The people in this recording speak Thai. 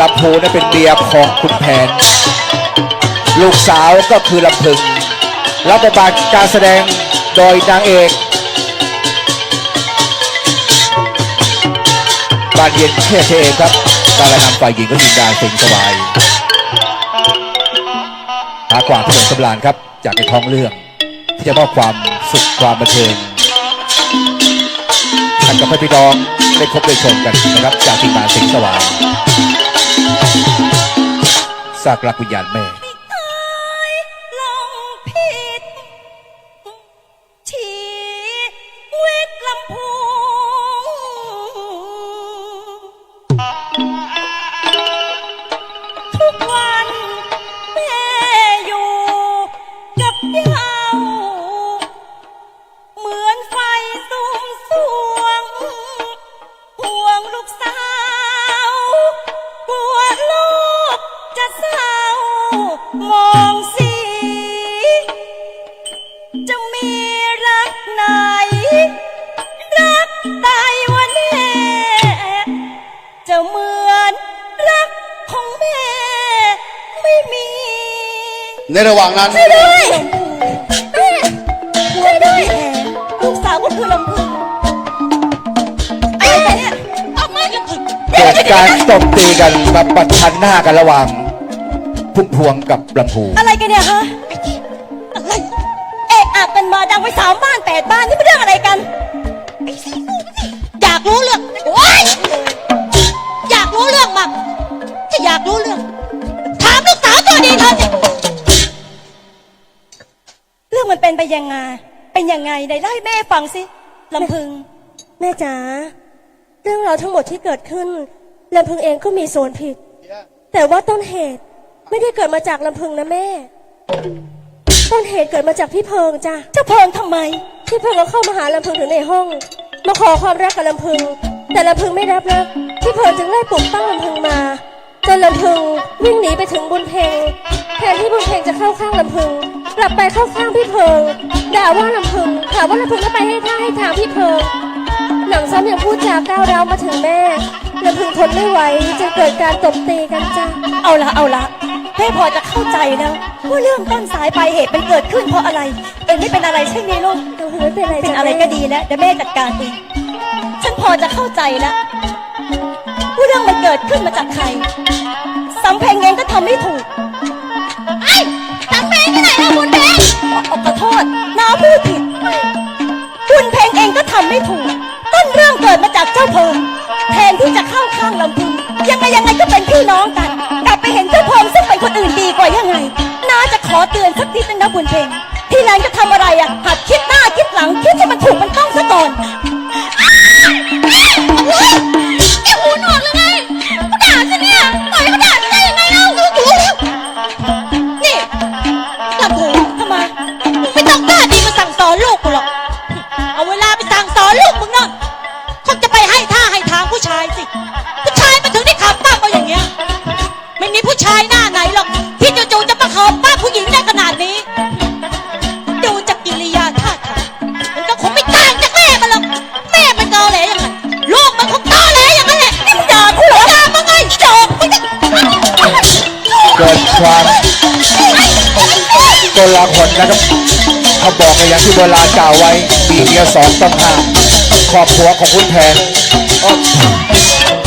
ลำพูนั้นเป็นเมียของคุณแผน ลูกสาวก็คือลำพึงรับบทบาทการแสดงโดยนางเอกบานเย็นเทพเองครับการนำฝ่ายหญิงก็มีดาสิงห์สบายหากว่าถนนสำรานครับ จากในท้องเรื่อง ที่จะมอบความสุขความบันเทิงให้กับพี่น้องได้พบได้ชมกันนะครับ จากทีมงานสิงห์สว่าง สากลักวิญญาณแม่ มองสีจะมีรักไหน รักตายวันแน่จะเหมือนรักของแม่ไม่มีในระหว่างนั้น ช่วยด้วยแม่ช่วยด้วยลูกสาวก็คือลำพึงไอ้เนี่ยเอาไม่ลำพึงเกิดการตบตีกันมาประชันหน้ากันระหว่าง พุ่มพวงกับลำพูอะไรกันเนี่ยฮะอะไรเอะอะกันมาดังไปสามบ้านแปดบ้านนี่เป็นเรื่องอะไรกันอยากรู้เรื่องโอ๊ยอยากรู้เรื่องมั้งจะอยากรู้เรื่อง ถามลูกสาวตัวดีเธอสิเรื่องมันเป็นไปยังไง เป็นยังไงไหนเล่าให้แม่ฟังสิลำพึง แม่จ๋าเรื่องราวทั้งหมดที่เกิดขึ้นลำพึงเองก็มีส่วนผิด แต่ว่าต้นเหตุ ไม่ได้เกิดมาจากลำพึงนะแม่ ต้นเหตุเกิดมาจากพี่เพิงจ้ะเจ้าเพิงทำไม พี่เพิงก็เข้ามาหาลำพึงถึงในห้อง มาขอความรักกับลำพึง แต่ลำพึงไม่รับรักพี่เพิงจึงไล่ปลุกปั้งลำพึงมาจนลำพึงวิ่งหนีไปถึงบุญเพงแทนที่บุญเพงจะเข้าข้างลำพึง กลับไปเข้าข้างพี่เพิงด่าว่าลำพึงถามว่าลำพึงไม่ไปให้ท่าให้ทางพี่เพิงหนังซ้ำยังพูดจาก้าวร้าวมาถึงแม่ลำพึงทนไม่ไหวจึงเกิดการตบตีกันจ้ะเอาละเอาละ แม่พอจะเข้าใจแล้วว่าเรื่องต้นสายปลายเหตุมันเกิดขึ้นเพราะอะไร เอ็งไม่เป็นอะไรใช่ไหมลูกลำพึงไม่เป็นไรเป็นจ้ะอะไรก็ดีแล้วเดี๋ยวแม่จัดการเองฉันพอจะเข้าใจแล้วว่าเรื่องมันเกิดขึ้นมาจากใครสำเพ็งเองก็ทำไม่ถูกไอ้สำเพ็งที่ไหนล่ะบุญเพ็งขอโทษน้าพูดผิดบุญเพ็งเองก็ทำไม่ถูก ต้นเรื่องเกิดมาจากเจ้าเพิงแทนที่จะเข้าข้างลำพึงยังไงยังไงก็เป็นพี่น้องกัน คนอื่นดีกว่ายังไงน้าจะขอเตือนสักทีนึงนะบุญเพ็งที่แรงจะทำอะไรอะหัดคิด คนนะครับถ้าบอกกันอย่างที่โบราณกล่าวไว้มีเมียสองต้องห้ามครอบครัวของคุณแผนอ้